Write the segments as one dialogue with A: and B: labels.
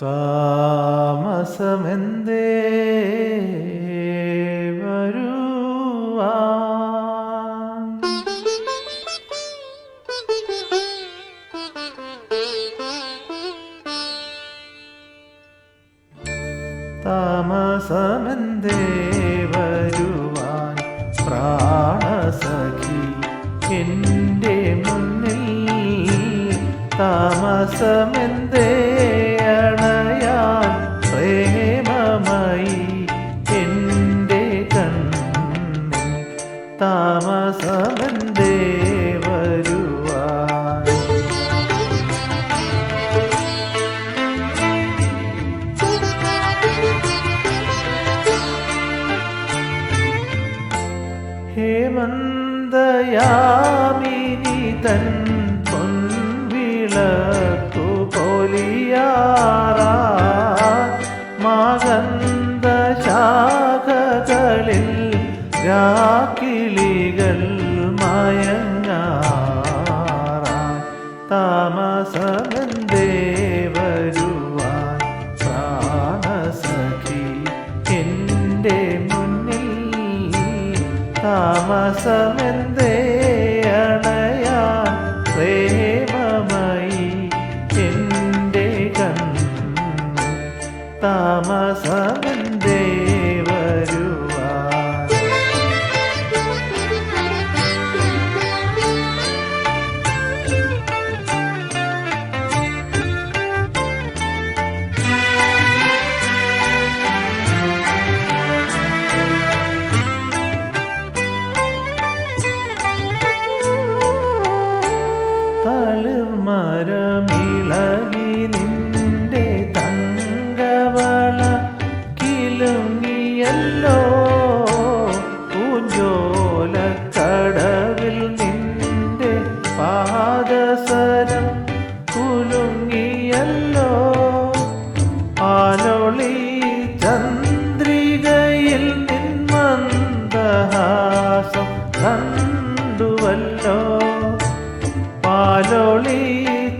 A: താമസമെന്തേ താമസമെന്തേ വരുവാൻ? പ്രാണസഖി എന്റെ മുന്നിൽ താമസമെന്തേ താമസമെന്തേ വരുവാൻ ഹേമന്തയാമിനി തൻ രാക്കിളികൾ മയങ്ങാറാൻ താമസമെന്തേ വരുവാൻ പ്രാണസഖി എന്റെ മുന്നിൽ. താമസമെന്തേ അണയാൻ പ്രേമമായി എന്റെ കൺ താമസമെന്തേ തളിർമരമിളകി നിന്റെ തങ്കവള കിലുങ്ങിയല്ലോ പൂഞ്ചോലക്കടവിൽ നിന്റെ പാദസരം കുലുങ്ങിയല്ലോ. ആലോളി ചന്ദ്രികയിൽ നിന്മന്ദഹാസം കണ്ടുവല്ലോ. പാലോളി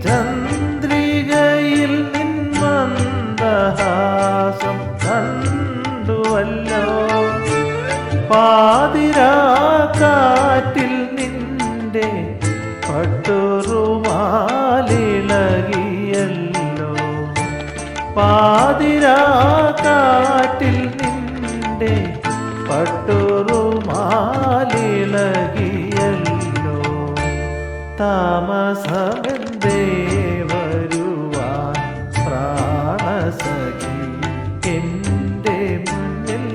A: ചന്ദ്രികയിൽ നിന്മന്ദഹാസം കണ്ടുവല്ലോ. പാതിരാക്കാറ്റിൽ നിന്റെ പട്ടുറുമാലിളകിയല്ലോ. പാതിരാക്കാറ്റിൽ നിന്റെ പട്ടുറുമാലിളകിയല്ലോ മുന്നിൽ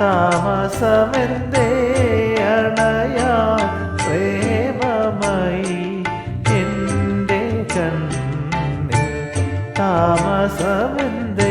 A: താമസമെന്തേ അണയാൻ പ്രേമമായി എന്റെ കണ്ണിൽ താമസമെന്തേ